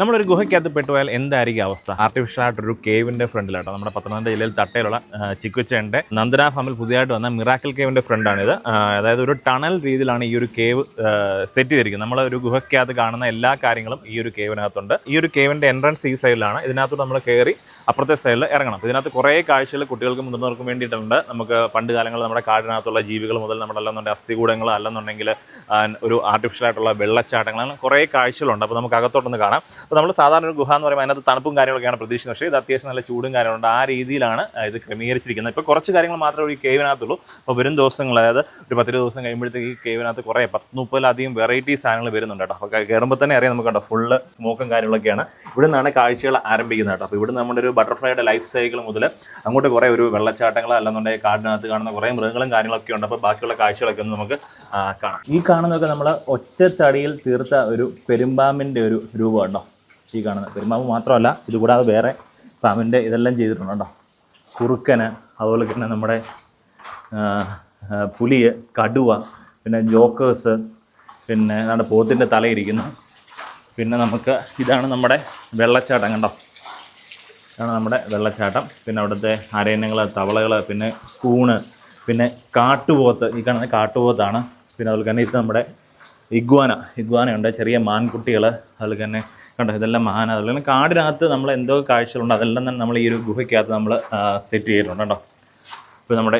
നമ്മളൊരു ഗുഹയ്ക്കകത്ത് പെട്ടുപോയാൽ എന്തായിരിക്കും അവസ്ഥ? ആർട്ടിഫിഷ്യൽ ആയിട്ടൊരു കേവിന്റെ ഫ്രണ്ടിലാട്ടോ. നമ്മുടെ പത്തനംതിട്ട ജില്ലയിൽ തട്ടയിലുള്ള ചിക്കുച്ചേന്റെ നന്ദന ഫാമിൽ പുതിയതായിട്ട് വന്ന മിറാക്കിൾ കേവിന്റെ ഫ്രണ്ടാണ് ഇത് അതായത് ഒരു ടണൽ രീതിയിലാണ് ഈ ഒരു കേവ് സെറ്റ് ചെയ്തിരിക്കുന്നത്. നമ്മൾ ഒരു ഗുഹയ്ക്കകത്ത് കാണുന്ന എല്ലാ കാര്യങ്ങളും ഈ ഒരു കേവിനകത്തുണ്ട് ഈ ഒരു കേവിന്റെ എൻട്രൻസ് ഈ സൈഡിലാണ് ഇതിനകത്ത് നമ്മൾ കയറി അപ്പുറത്തെ സൈഡിൽ ഇറങ്ങണം. ഇതിനകത്ത് കുറേ കാഴ്ചകൾ കുട്ടികൾക്കും മുതിർന്നവർക്കും വേണ്ടിയിട്ടുണ്ട്. നമുക്ക് പണ്ട് കാലങ്ങളിൽ നമ്മുടെ കാടിനകത്തുള്ള ജീവികൾ മുതൽ നമ്മുടെ അല്ലെന്നുണ്ടെങ്കിൽ അസ്ഥികൂടങ്ങൾ അല്ലെന്നുണ്ടെങ്കിൽ ഒരു ആർട്ടിഫിഷ്യൽ ആയിട്ടുള്ള വെള്ളച്ചാട്ടങ്ങൾ അങ്ങനെ കുറേ കാഴ്ചകളുണ്ട്. അപ്പോൾ നമുക്ക് അകത്തോട്ടൊന്ന് കാണാം. അപ്പോൾ നമ്മൾ സാധാരണ ഒരു ഗുഹ എന്ന് പറയുമ്പോൾ അതിനകത്ത് തണുപ്പും കാര്യങ്ങളൊക്കെയാണ് പ്രതീക്ഷിക്കുന്നത്. പക്ഷേ ഇത് അത്യാവശ്യം നല്ല ചൂടും കാര്യങ്ങളുണ്ട്. ആ രീതിയിലാണ് ഇത് ക്രമീകരിച്ചിരിക്കുന്നത്. ഇപ്പോൾ കുറച്ച് കാര്യങ്ങൾ മാത്രമേ ഈ കേവിനകത്തുള്ളൂ അപ്പോൾ വരും ദിവസങ്ങൾ അതായത് ഒരു പത്തിരു ദിവസം കഴിയുമ്പോഴത്തേക്ക് ഈ കേവിനകത്ത് കുറേ പത്ത് മുപ്പതിലധികം വെറൈറ്റി സാധനങ്ങൾ വരുന്നുണ്ട് കേട്ടോ. അപ്പോൾ കയറുമ്പോൾ തന്നെ അറിയാം നമുക്ക് കേട്ടോ ഫുള്ള് സ്മോക്കും കാര്യങ്ങളൊക്കെയാണ്. ഇവിടെ നിന്നാണ് കാഴ്ചകൾ ആരംഭിക്കുന്നത് കേട്ടോ. അപ്പോൾ ഇവിടെ നമ്മുടെ ഒരു ബട്ടർഫ്ലൈയുടെ ലൈഫ് സൈക്കിൾ മുതൽ അങ്ങോട്ട് കുറേ ഒരു വെള്ളച്ചാട്ടങ്ങൾ അല്ലെന്നുണ്ടെങ്കിൽ കാടിനകത്ത് കാണുന്ന കുറേ മൃഗങ്ങളും കാര്യങ്ങളൊക്കെ ഉണ്ട്. അപ്പോൾ ബാക്കിയുള്ള കാഴ്ചകളൊക്കെ ഒന്ന് നമുക്ക് കാണാം. ഈ കാണുന്നതൊക്കെ നമ്മൾ ഒറ്റത്തടിയിൽ തീർത്ത ഒരു പെരുമ്പാമ്പിന്റെ ഒരു രൂപം കേട്ടോ. ഈ കാണുന്നത് പെരുമാവ് മാത്രമല്ല ഇതുകൂടാതെ വേറെ പാമ്പിന്റെ ഇതെല്ലാം ചെയ്തിട്ടുണ്ട് കേട്ടോ. കുറുക്കന് അതുപോലെ തന്നെ നമ്മുടെ പുലിയ് കടുവ പിന്നെ ജോക്കേഴ്സ് പിന്നെ നമ്മുടെ പോത്തിന്റെ തലയിരിക്കുന്നു പിന്നെ നമുക്ക് ഇതാണ് നമ്മുടെ വെള്ളച്ചാട്ടം കണ്ടോ? ഇതാണ് നമ്മുടെ വെള്ളച്ചാട്ടം. പിന്നെ അവിടുത്തെ അരയന്നങ്ങൾ തവളകൾ പിന്നെ കൂണ് പിന്നെ കാട്ടുപോത്ത്. ഈ കാണുന്ന കാട്ടുപോത്താണ്. പിന്നെ അതുപോലെ തന്നെ ഇത് നമ്മുടെ ഇഗ്വാന ഇഗ്വാനയുണ്ട്. ചെറിയ മാൻകുട്ടികൾ അതുപോലെ തന്നെ കണ്ടോ? ഇതെല്ലാം മാന അതുപോലെ തന്നെ കാടിനകത്ത് നമ്മൾ എന്തോ കാഴ്ചകളുണ്ട്. അതെല്ലാം തന്നെ നമ്മൾ ഈ ഒരു ഗുഹയ്ക്കകത്ത് നമ്മൾ സെറ്റ് ചെയ്തിട്ടുണ്ട് കേട്ടോ. ഇപ്പോൾ നമ്മുടെ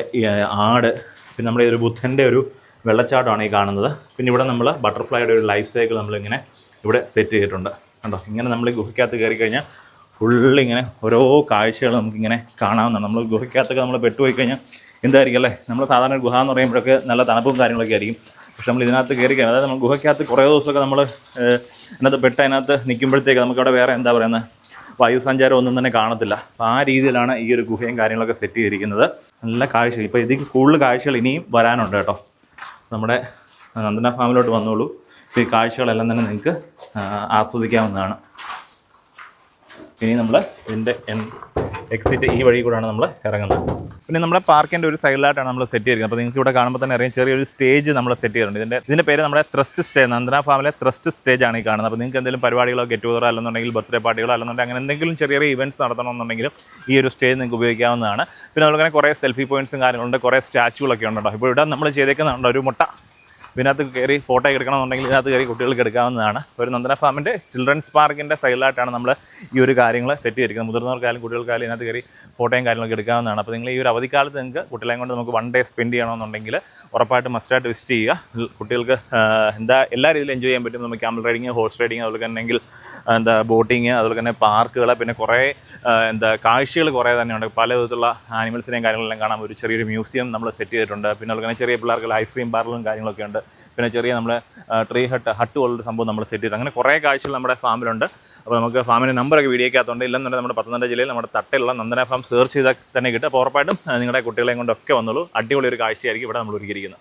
ആട് പിന്നെ നമ്മുടെ ഒരു ബുദ്ധന്റെ ഒരു വെള്ളച്ചാട്ടമാണ് ഈ കാണുന്നത്. പിന്നെ ഇവിടെ നമ്മൾ ബട്ടർഫ്ലൈയുടെ ഒരു ലൈഫ് സൈക്കിൾ നമ്മളിങ്ങനെ ഇവിടെ സെറ്റ് ചെയ്തിട്ടുണ്ട് കണ്ടോ? ഇങ്ങനെ നമ്മൾ ഗുഹയ്ക്കകത്ത് കയറി കഴിഞ്ഞാൽ ഫുള്ള് ഇങ്ങനെ ഓരോ കാഴ്ചകൾ നമുക്കിങ്ങനെ കാണാവുന്നതാണ്. നമ്മൾ ഗുഹയ്ക്കകത്തൊക്കെ നമ്മൾ പെട്ടുപോയി കഴിഞ്ഞാൽ എന്തായിരിക്കും അല്ലേ? നമ്മൾ സാധാരണ ഗുഹ എന്ന് പറയുമ്പോഴൊക്കെ നല്ല തണുപ്പും കാര്യങ്ങളൊക്കെ ആയിരിക്കും. പക്ഷെ നമ്മൾ ഇതിനകത്ത് കയറി അതായത് നമ്മൾ ഗുഹയ്ക്കകത്ത് കുറേ ദിവസമൊക്കെ നമ്മൾ അതിനകത്ത് പെട്ട അതിനകത്ത് നിൽക്കുമ്പോഴത്തേക്ക് നമുക്കവിടെ വേറെ എന്താ പറയുന്നത് വായുസഞ്ചാരം ഒന്നും തന്നെ കാണത്തില്ല. അപ്പോൾ ആ രീതിയിലാണ് ഈ ഒരു ഗുഹയും കാര്യങ്ങളൊക്കെ സെറ്റ് ചെയ്തിരിക്കുന്നത്. നല്ല കാഴ്ച ഇപ്പോൾ ഇതിൽ കൂടുതൽ കാഴ്ചകൾ ഇനിയും വരാനുണ്ട് കേട്ടോ. നമ്മുടെ നന്ദന ഫാമിലോട്ട് വന്നോളൂ. ഈ കാഴ്ചകളെല്ലാം തന്നെ നിങ്ങൾക്ക് ആസ്വദിക്കാവുന്നതാണ്. ഇനി നമ്മൾ ഇതിന്റെ എക്സിറ്റ് ഈ വഴി കൂടെയാണ് നമ്മൾ ഇറങ്ങുന്നത്. പിന്നെ നമ്മുടെ പാർക്കിന്റെ ഒരു സൈഡിലായിട്ടാണ് നമ്മൾ സെറ്റ് ചെയ്തിരിക്കുന്നത്. അപ്പോൾ നിങ്ങൾക്ക് ഇവിടെ കാണുമ്പോൾ തന്നെ അറിയാം ചെറിയൊരു സ്റ്റേജ് നമ്മൾ സെറ്റ് ചെയ്തിട്ടുണ്ട്. ഇതിന്റെ ഇതിന്റെ പേര് നമ്മുടെ ത്രസ്റ്റ് സ്റ്റേജ് നന്ദന ഫാമിലെ ത്രസ്റ്റ് സ്റ്റേജ് ആണ് ഈ കാണുന്നത്. അപ്പോൾ നിങ്ങൾക്ക് എന്തെങ്കിലും പരിപാടികളോ ഗെറ്റ് ടുഗതറോ അല്ലെന്നുണ്ടെങ്കിൽ ബർത്ത്ഡേ പാർട്ടികളോ അല്ലെന്നുണ്ടെങ്കിൽ അങ്ങനെ എന്തെങ്കിലും ചെറിയ ചെറിയ ഇവന്റ്സ് നടത്തണമെന്നുണ്ടെങ്കിലും ഈ ഒരു സ്റ്റേജ് നിങ്ങൾക്ക് ഉപയോഗിക്കാവുന്നതാണ്. പിന്നെ അതുപോലെ തന്നെ കുറേ സെൽഫി പോയിന്റ്സും കാര്യങ്ങളുണ്ട്. കുറേ സ്റ്റാച്ചുകളൊക്കെ ഉണ്ടോ? ഇപ്പോൾ ഇവിടെ നമ്മൾ ചെയ്തേക്കുന്നുണ്ട് ഒരു മുട്ട. ഇതിനകത്ത് കയറി ഫോട്ടോ എടുക്കണമെന്നുണ്ടെങ്കിൽ ഇതിനകത്ത് കയറി കുട്ടികൾക്ക് എടുക്കാവുന്നതാണ്. ഒരു നന്ദന ഫാമിന്റെ ചിൽഡ്രൻസ് പാർക്കിന്റെ സൈഡിലായിട്ടാണ് നമ്മൾ ഈ ഒരു കാര്യങ്ങൾ സെറ്റ് ചെയ്തിരിക്കുന്നത്. മുതിർന്നവർക്കായാലും കുട്ടികൾക്കായാലും ഇതിനകത്ത് കയറി ഫോട്ടോയും കാര്യങ്ങളൊക്കെ എടുക്കാവുന്നതാണ്. അപ്പോൾ നിങ്ങൾ ഈ ഒരു അവധിക്കാലത്ത് നിങ്ങൾക്ക് കുട്ടികളെയും കൊണ്ട് നമുക്ക് വൺ ഡേ സ്പെൻഡ് ചെയ്യണമെന്നുണ്ടെങ്കിൽ ഉറപ്പായിട്ട് മസ്റ്റായിട്ട് വിസിറ്റ് ചെയ്യുക. കുട്ടികൾക്ക് എന്താ എല്ലാ രീതിയിലും എൻജോയ് ചെയ്യാൻ പറ്റും. നമുക്ക് ക്യാമൽ റൈഡിങ് ഹോഴ്സ് റൈഡിങ് അതുപോലെ തന്നെ എന്താ ബോട്ടിങ് അതുപോലെ തന്നെ പാർക്കുകൾ പിന്നെ കുറേ എന്താ കാഴ്ചകൾ കുറേ തന്നെയുണ്ട്. പല വിധത്തിലുള്ള ആനിമൽസിനെയും കാര്യങ്ങളെല്ലാം കാണാം. ഒരു ചെറിയൊരു മ്യൂസിയം നമ്മൾ സെറ്റ് ചെയ്തിട്ടുണ്ട്. പിന്നെ അതുപോലെ തന്നെ ചെറിയ പിള്ളേർക്ക് ഐസ്ക്രീം പാർലറും കാര്യങ്ങളൊക്കെ ഉണ്ട്. പിന്നെ ചെറിയ നമ്മൾ ട്രീ ഹട്ട് ഹട്ട് പോലുള്ള സംഭവം നമ്മൾ സെറ്റ് ചെയ്തിട്ടുണ്ട് അങ്ങനെ കുറേ കാഴ്ചകൾ നമ്മുടെ ഫാമിലുണ്ട് അപ്പോൾ നമുക്ക് ഫാമിലി നമ്പറൊക്കെ വീഡിയോക്കകത്തുണ്ട് ഇല്ലെന്നുണ്ടെങ്കിൽ നമ്മുടെ പത്തനംതിട്ട ജില്ലയിൽ നമ്മുടെ തട്ടയിലുള്ള നന്ദന ഫാം സെർച്ച് ചെയ്താൽ തന്നെ കിട്ടും. അപ്പോൾ ഉറപ്പായിട്ടും നിങ്ങളുടെ കുട്ടികളെയും കൊണ്ടൊക്കെ വന്നുള്ളൂ അടിപൊളി ഒരു കാഴ്ചയായിരിക്കും ഇവിടെ നമ്മൾ ഒരുക്കിയിരിക്കുന്നത്